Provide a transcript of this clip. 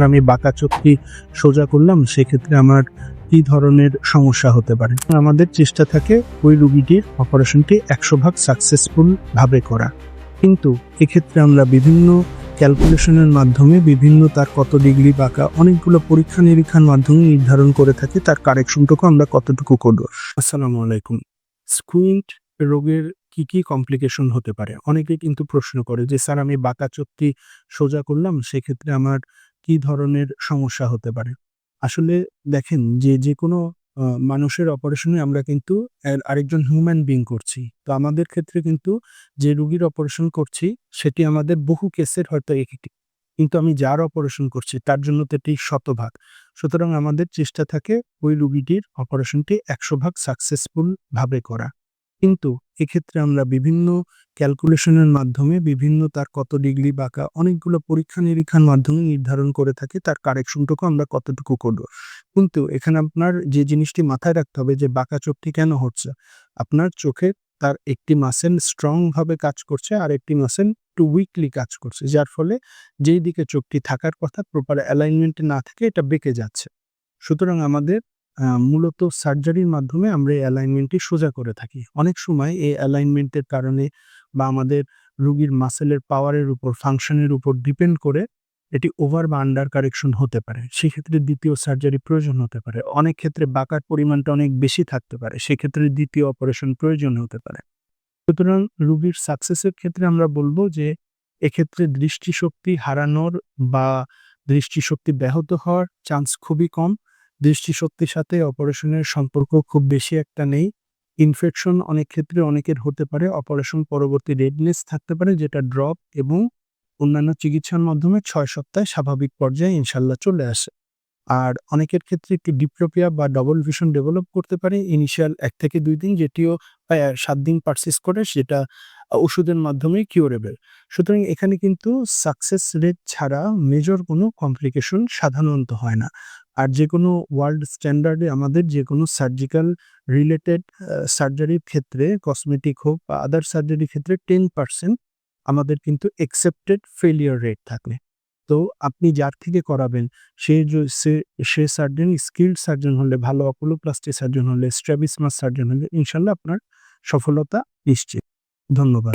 আর আমি বাঁকা চোখটি সোজা করলাম, সেক্ষেত্রে আমার কি ধরনের সমস্যা হতে পারে? আমাদের চেষ্টা থাকে ওই রুগীটির অপারেশনটি একশো ভাগ সাকসেসফুল ভাবে করা। কিন্তু এক্ষেত্রে আমরা বিভিন্ন ক্যালকুলেশনের মাধ্যমে বিভিন্ন তার কত ডিগ্রি বাঁকা, অনেকগুলো পরীক্ষা নিরীক্ষার মাধ্যমে নির্ধারণ করে থাকি, তার কারেকশনটুকু আমরা কতটুকু করব? আসসালামু আলাইকুম। স্কুইন্ট রোগের কি কি কমপ্লিকেশন হতে পারে? অনেকে কিন্তু প্রশ্ন করে যে, স্যার, আমি বাঁকা চোখটি সোজা করলাম, সেক্ষেত্রে আমার কি ধরনের সমস্যা হতে পারে? আসলে দেখেন যে যে কোনো মানুষের অপারেশনে আমরা কিন্তু আরেকজন হিউম্যান বিং করছি। তো আমাদের ক্ষেত্রে কিন্তু যে রুগীর অপারেশন করছি, সেটি আমাদের বহু কেসের হয়তো একটি। কিন্তু আমি যার অপারেশন করছি, তার জন্য তো এটি শতভাগ। সুতরাং আমাদের চেষ্টা থাকে ওই রুগীটির অপারেশনটি একশো ভাগ সাকসেসফুল ভাবে করা। কিন্তু এক্ষেত্রে আমরা বিভিন্ন ক্যালকুলেশনের মাধ্যমে বিভিন্ন তার কত ডিগ্রি বাঁকা অনেকগুলো পরীক্ষা নিরীক্ষার মাধ্যমে নির্ধারণ করে থাকি, তার কারেকশনটুকু আমরা কতটুকু করব। কিন্তু এখানে আপনার যে জিনিসটি মাথায় রাখতে হবে যে বাঁকা চোখটি কেন হচ্ছে? আপনার চোখে তার একটি মাসেল স্ট্রং ভাবে কাজ করছে আর একটি মাসেল একটু উইকলি কাজ করছে, যার ফলে যেই দিকে চোখটি থাকার কথা প্রপার অ্যালাইনমেন্টে না থেকে, এটা বেঁকে যাচ্ছে। সুতরাং আমাদের মূলত সার্জারির মাধ্যমে আমরা এই অ্যালাইনমেন্টটি সোজা করে থাকি। অনেক সময় এই অ্যালাইনমেন্টের কারণে বা আমাদের রুগীর মাসেলের পাওয়ারের উপর, ফাংশনের উপর ডিপেন্ড করে এটি ওভার বা আন্ডার কারেকশন হতে পারে। সেক্ষেত্রে দ্বিতীয় সার্জারি প্রয়োজন হতে পারে। অনেক ক্ষেত্রে বাঁকার পরিমাণটা অনেক বেশি থাকতে পারে। সেক্ষেত্রে দ্বিতীয় অপারেশন প্রয়োজন হতে পারে। সুতরাং রুগীর সাকসেসের ক্ষেত্রে আমরা বলব যে, এক্ষেত্রে দৃষ্টিশক্তি হারানোর বা দৃষ্টিশক্তি ব্যাহত হওয়ার চান্স খুবই কম। দৃষ্টিশক্তির সাথে অপারেশনের সম্পর্ক খুব বেশি একটা নেই। ইনফেকশন অনেক ক্ষেত্রে অনেকের হতে পারে, অপারেশন পরবর্তী রেডনেস থাকতে পারে, যেটা ড্রপ এবং অন্যান্য চিকিৎসার মাধ্যমে ছয় সপ্তাহে স্বাভাবিক পর্যায়ে ইনশাল্লাহ চলে আসে। আর অনেকের ক্ষেত্রে একটু ডিপ্লোপিয়া বা ডবল ভিশন ডেভেলপ করতে পারে, ইনিশিয়াল এক থেকে দুই দিন, যেটিও সাত দিন পারসিস করে, সেটা ওষুধের মাধ্যমেই কিউরেবল। সুতরাং এখানে কিন্তু সাকসেস রেট ছাড়া মেজর কোনো কমপ্লিকেশন সাধারণত হয় না। আর যে কোনো ওয়ার্ল্ড স্ট্যান্ডার্ডে আমাদের যে কোনো সার্জিক্যাল রিলেটেড সার্জারির ক্ষেত্রে কসমেটিক হোক বা আদার সার্জারির ক্ষেত্রে টেন পার্সেন্ট আমাদের কিন্তু একসেপ্টেড ফেলিয়ার রেট থাকে তো আপনি যার থেকে করাবেন, সে সে সার্জন স্কিল্ড সার্জন হলে, ভালো অকুলোপ্লাস্টি সার্জন হলে স্ট্র্যাবিসমাস সার্জন হলে, ইনশাল্লাহ আপনার সফলতা নিশ্চিত। ধন্যবাদ।